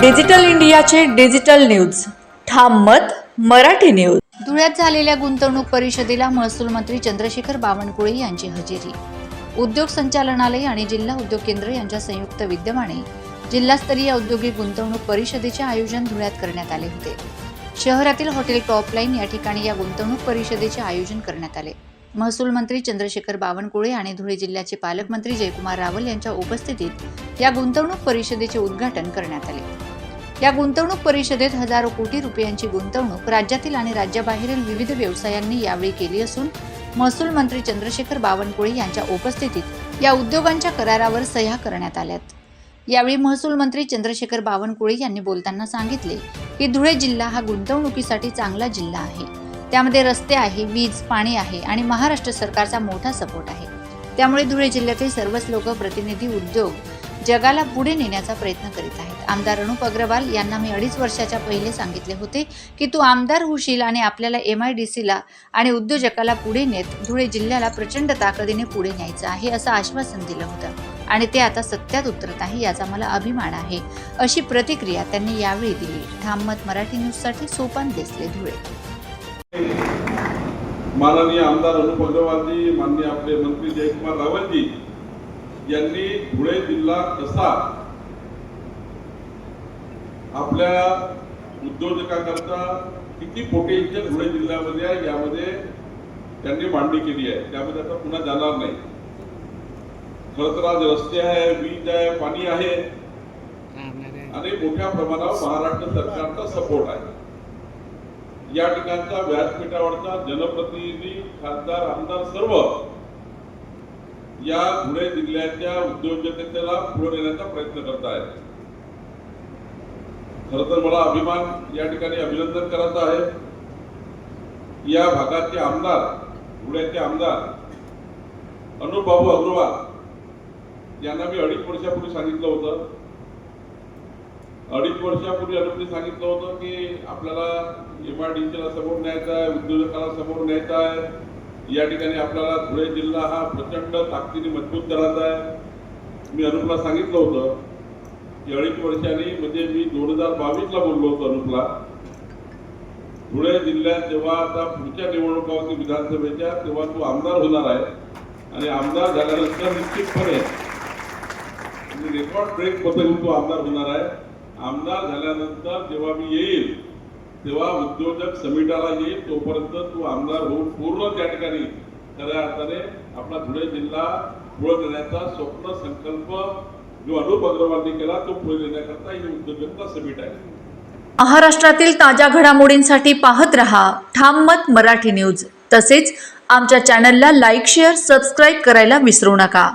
Digital इंडियाचे digital news. ठाम मत मराठी न्यूज. धुळ्यात झालेल्या गुंतवणूक परिषदेला महसूल मंत्री चंद्रशेखर बावनकुळे यांची हजेरी. उद्योग संचालनालय आणि जिल्हा उद्योग केंद्र यांच्या संयुक्त विद्यमाने जिल्हास्तरीय औद्योगिक गुंतवणूक परिषदेचे आयोजन धुळ्यात करण्यात आले होते. शहरातील हॉटेल टॉपलाईन या ठिकाणी या गुंतवणूक परिषदेचे आयोजन करण्यात आले. महसूल मंत्री चंद्रशेखर बावनकुळे आणि धुळे जिल्ह्याचे पालकमंत्री जयकुमार रावल यांच्या उपस्थितीत या गुंतवणूक परिषदेचे उद्घाटन करण्यात आले. या गुंतवणूक परिषदेत हजारो कोटी रुपयांची गुंतवणूक राज्यातील आणि राज्याबाहेरील विविध व्यवसायांनी यावेळी केली असून महसूल मंत्री चंद्रशेखर बावनकुळे यांच्या उपस्थितीत या उद्योगांच्या करारावर सह्या करण्यात आल्यात. यावेळी महसूल मंत्री चंद्रशेखर बावनकुळे यांनी बोलताना सांगितले की धुळे जिल्हा हा गुंतवणुकीसाठी चांगला जिल्हा आहे. त्यामध्ये रस्ते आहे वीज पाणी आहे आणि महाराष्ट्र सरकारचा मोठा सपोर्ट आहे. त्यामुळे धुळे जिल्ह्यातील सर्वच लोक प्रतिनिधी उद्योग जगाला पुढे नेण्याचा प्रयत्न करीत आहेत. आमदार अनुप अग्रवाल यांना मी अडीच वर्षाच्या पहिले सांगितले होते की तू आमदार होशील आणि आपल्याला एम आय डी सीला आणि उद्योजकाला पुढे नेत धुळे जिल्ह्याला प्रचंड ताकदीने पुढे न्यायचं आहे असं आश्वासन दिलं होतं. आणि ते आता सत्यात उतरत आहे याचा मला अभिमान आहे. अशी प्रतिक्रिया त्यांनी यावेळी दिली. ठाममत मराठी न्यूजसाठी सोपान देसले धुळे. माननीय आमदार अनुप अग्रवालजी माननीय आपले मंत्री जयकुमार रावलजी यांनी धुळे जिल्हा कसा आपल्या उद्योजकाकरता किती पोटेन्शियल धुळे जिल्ह्यामध्ये आहे यामध्ये त्यांनी मांडणी केली आहे. त्यामध्ये आता पुन्हा जाणार नाही. खरं तर आज रस्ते आहे वीज आहे पाणी आहे. आणि मोठ्या प्रमाणावर महाराष्ट्र सरकारचा सपोर्ट आहे. या ठिकाणचा व्यासपीठावरचा जनप्रतिनिधी खासदार आमदार सर्व या पुणे जिल्ह्याच्या उद्योजकतेला पुढे नेण्याचा प्रयत्न करत आहेत खर तर मला अभिमान या ठिकाणी अभिनंदन करायचं आहे. या भागाचे आमदार पुण्याचे आमदार अनुप बाबू अग्रवाल यांना मी अडीच वर्षापूर्वी सांगितलं होतं. अडीच वर्षापूर्वी अनुपने सांगितलं होतं की आपल्याला एम आय डी समोर न्यायचा आहे उद्योजकाला समोर न्यायचा आहे. या ठिकाणी आपल्याला धुळे जिल्हा हा प्रचंड ताकदीने मजबूत करायचा आहे. मी अनुपला सांगितलं होतं की अडीच वर्षांनी म्हणजे मी दोन हजार बावीसला बोललो होतो अनुपला. धुळे जिल्ह्यात जेव्हा आता पुढच्या निवडणुका होती विधानसभेच्या तेव्हा तू आमदार होणार आहे. आणि आमदार झाल्यानंतर निश्चितपणे रेकॉर्ड ब्रेक पद्धतीने तू आमदार होणार आहे. आमदार झाल्यानंतर जेव्हा मी येईल तेव्हा उद्योजक समिटाला येईल तोपर्यंत तो आमदार होऊन पूर्ण त्या ठिकाणी खऱ्या अर्थाने आपला धुळे जिल्हा पुढे नेण्याचा स्वप्न संकल्प जो अनुप अग्रवालने केला तो पुढे नेण्याकरता ही उद्योजकता समिट आहे. महाराष्ट्रातील ताज्या घडामोडींसाठी पाहत रहा ठाम मत मराठी न्यूज. तसेच आमच्या चॅनलला लाईक शेअर सबस्क्राईब करायला विसरू नका.